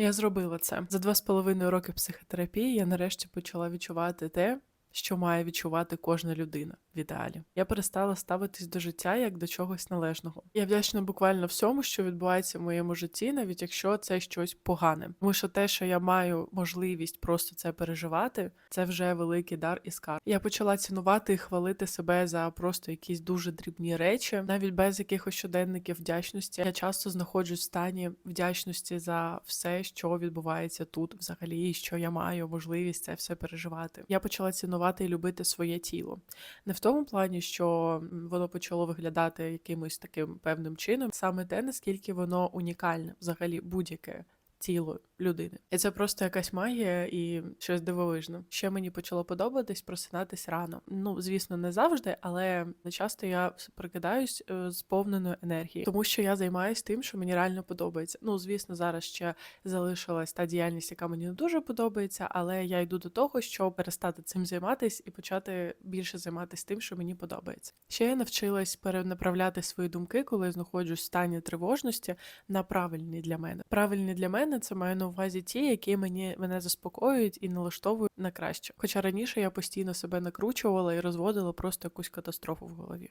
Я зробила це за два з половиною роки психотерапії. Я нарешті почала відчувати те, що має відчувати кожна людина в ідеалі. Я перестала ставитись до життя як до чогось належного. Я вдячна буквально всьому, що відбувається в моєму житті, навіть якщо це щось погане. Тому що те, що я маю можливість просто це переживати, це вже великий дар і скарб. Я почала цінувати і хвалити себе за просто якісь дуже дрібні речі, навіть без якихось щоденників вдячності. Я часто знаходжусь в стані вдячності за все, що відбувається тут, взагалі, і що я маю можливість це все переживати. Я почала цінувати і любити своє тіло. Не в тому плані, що воно почало виглядати якимось таким певним чином, саме те, наскільки воно унікальне, взагалі будь-яке тіло людини. І це просто якась магія і щось дивовижне. Ще мені почало подобатись просинатись рано. Ну, звісно, не завжди, але часто я прокидаюсь е, з повненою енергією, тому що я займаюся тим, що мені реально подобається. Ну, звісно, зараз ще залишилась та діяльність, яка мені не дуже подобається, але я йду до того, щоб перестати цим займатись і почати більше займатися тим, що мені подобається. Ще я навчилась перенаправляти свої думки, коли знаходжусь в стані тривожності, на правильні для мене. Правильні для мене це маю на увазі ті, які мені мене заспокоюють і налаштовують на краще. Хоча раніше я постійно себе накручувала і розводила просто якусь катастрофу в голові.